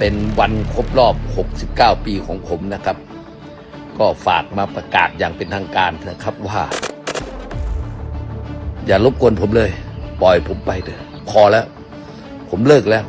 เป็นวันครบรอบ 69 ปีของผมนะครับ ก็ฝากมาประกาศอย่างเป็นทางการนะครับว่า อย่ารบกวนผมเลย ปล่อยผมไปเถอะพอแล้ว ผมเลิกแล้ว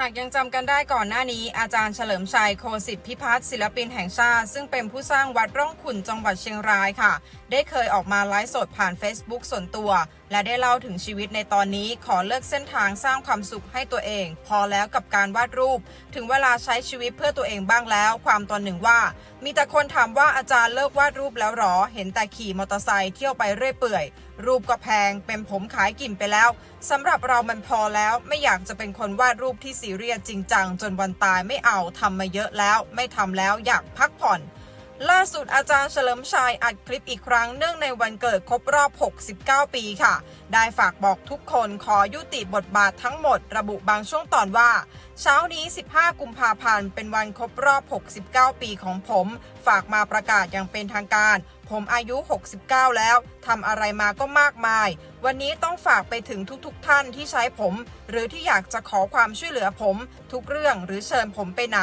หากยังจำกันได้ก่อนหน้านี้ อาจารย์เฉลิมชัยโคสิทธิพิพัฒน์ศิลปินแห่งชาติ ซึ่งเป็นผู้สร้างวัดร่องขุนจังหวัดเชียงรายค่ะ ได้เคยออกมาไลฟ์สดผ่าน Facebook ส่วนตัว และได้เล่าถึงชีวิตในตอนนี้ขอเลิกเส้นทางสร้างความสุขให้ตัวเอง พอแล้วกับการวาดรูป ถึงเวลาใช้ชีวิตเพื่อตัวเองบ้างแล้ว ความตอนหนึ่งว่า มีแต่คนถามว่าอาจารย์เลิกวาดรูปแล้วหรอ เห็นแต่ขี่มอเตอร์ไซค์เที่ยวไปเรื่อยเปื่อย รูปก็แพงเป็นผมขายกิ่มไปแล้วสำหรับเรามันพอแล้วไม่อยากจะเป็นคนวาดรูปที่ซีเรียสจริงจังจนวันตายไม่เอาทำมาเยอะแล้ว ไม่ทำแล้วอยากพักผ่อน ล่าสุดอาจารย์เฉลิมชัยอัดคลิปอีกครั้งเนื่องในวันเกิดครบรอบ 69 ปีค่ะ ได้ฝากบอกทุกคนขอยุติบทบาททั้งหมดระบุบางช่วงตอนว่า เช้านี้ 15 กุมภาพันธ์ เป็นวันครบรอบ 69 ปีของผม ฝากมาประกาศอย่างเป็นทางการ ผมอายุ 69 แล้วทำอะไรมาก็มากมาย วันนี้ต้องฝากไปถึงทุกๆทท่านที่ใช้ผม หรือที่อยากจะขอความช่วยเหลือผม ทุกเรื่องหรือเชิญผมไปไหน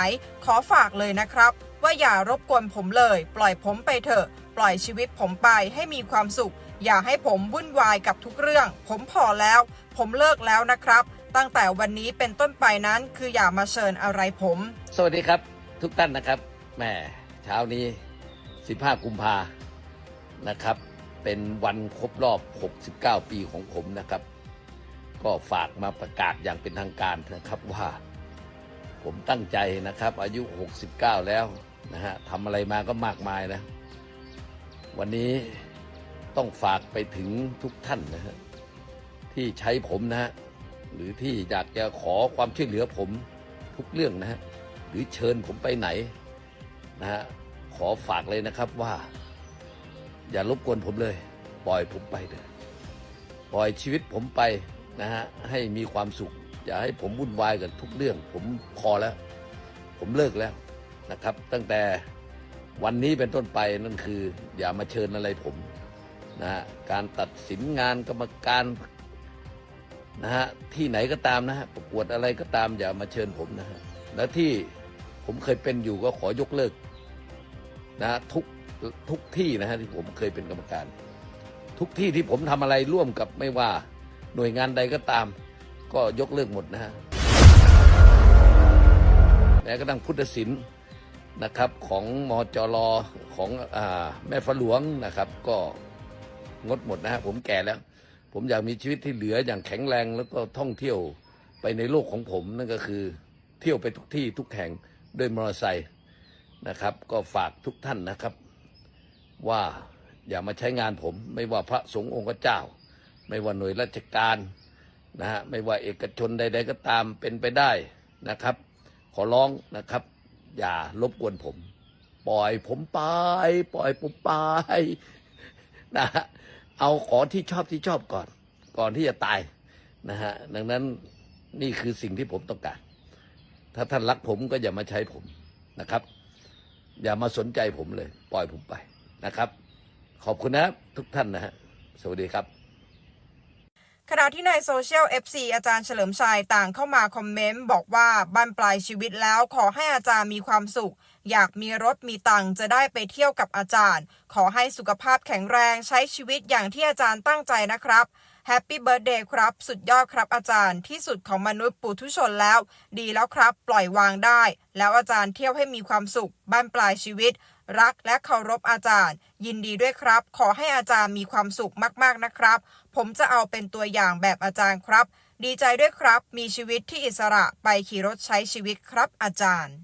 ขอฝากเลยนะครับ ว่าอย่ารบกวนผมเลย ปล่อยผมไปเถอะ ปล่อยชีวิตผมไปให้มีความสุข อย่าให้ผมวุ่นวายกับทุกเรื่อง ผมพอแล้ว ผมเลิกแล้วนะครับ ตั้งแต่วันนี้เป็นต้นไปนั้นคืออย่ามาเชิญอะไรผม สวัสดีครับ ทุกท่านนะครับแหม่เช้านี้ 15 กุมภานะครับ เป็นวันครบรอบ 69 ปีของผมนะครับ ก็ฝากมาประกาศอย่างเป็นทางการนะครับว่าผมตั้งใจนะครับ อายุ 69 แล้ว นะฮะทำอะไรมาก็มากมายนะ วันนี้ต้องฝากไปถึงทุกท่านนะฮะที่ใช้ผมนะฮะหรือที่อยากจะขอความช่วยเหลือผมทุกเรื่องนะฮะหรือเชิญผมไปไหนนะฮะขอฝากเลยนะครับว่า อย่ารบกวนผมเลย ปล่อยผมไปเถอะปล่อยชีวิตผมไปนะฮะให้มีความสุข อย่าให้ผมวุ่นวายกับทุกเรื่อง ผมพอแล้ว ผมเลิกแล้ว นะครับ ตั้งแต่วันนี้เป็นต้นไปนั่นคือ อย่ามาเชิญอะไรผมนะฮะการตัดสินงานกรรมการนะฮะที่ไหนก็ตามนะฮะประกวดอะไรก็ตามอย่ามาเชิญผมนะฮะแล้วที่ผมเคยเป็นอยู่ก็ขอยกเลิกนะทุกทุกที่นะฮะที่ผมเคยเป็นกรรมการ ทุกที่ที่ผมทำอะไรร่วมกับไม่ว่าหน่วยงานใดก็ตาม ก็ยกเลิกหมดนะฮะแม้กระทั่งพุทธศิลป์ นะครับของมจรของอแม่ฟ้าหลวงนะครับ ก็งดหมดนะฮะผมแก่แล้ว ผมอยากมีชีวิตที่เหลืออย่างแข็งแรงแล้วก็ท่องเที่ยวไปในโลกของผมนั่นก็คือ เที่ยวไปทุกที่ทุกแห่งด้วยมอเตอร์ไซค์นะครับ ก็ฝากทุกท่านนะครับ ว่าอย่ามาใช้งานผม ไม่ว่าพระสงฆ์องค์เจ้า ไม่ว่าหน่วยราชการนะฮะไม่ว่าเอกชนใด ๆ ก็ตามเป็นไปได้นะครับ ขอร้องนะครับ อย่ารบกวนผม ปล่อยผมไป ปล่อยผมไปนะฮะเอาขอที่ชอบที่ชอบก่อน ก่อนที่จะตายนะฮะดังนั้นนี่คือสิ่งที่ผมต้องการ ถ้าท่านรักผมก็อย่ามาใช้ผมนะครับ อย่ามาสนใจผมเลย ปล่อยผมไปนะครับ ขอบคุณนะครับทุกท่านนะฮะสวัสดีครับ ขณะที่ในโซเชียล FC อาจารย์เฉลิมชัยต่างเข้ามาคอมเมนต์บอกว่าบั้นปลายชีวิตแล้วขอให้อาจารย์มีความสุข อยากมีรถมีตังค์จะได้ไปเที่ยวกับอาจารย์ ขอให้สุขภาพแข็งแรงใช้ชีวิตอย่างที่อาจารย์ตั้งใจนะครับแฮปปี้เบิร์ดเดย์ครับ สุดยอดครับอาจารย์ที่สุดของมนุษย์ปุถุชนแล้ว ดีแล้วครับ ปล่อยวางได้ แล้วอาจารย์เที่ยวให้มีความสุขบ้านปลายชีวิต รักและเคารพอาจารย์ ยินดีด้วยครับ ขอให้อาจารย์มีความสุขมากๆนะครับ ผมจะเอาเป็นตัวอย่างแบบอาจารย์ครับ ดีใจด้วยครับ มีชีวิตที่อิสระไปขี่รถใช้ชีวิตครับอาจารย์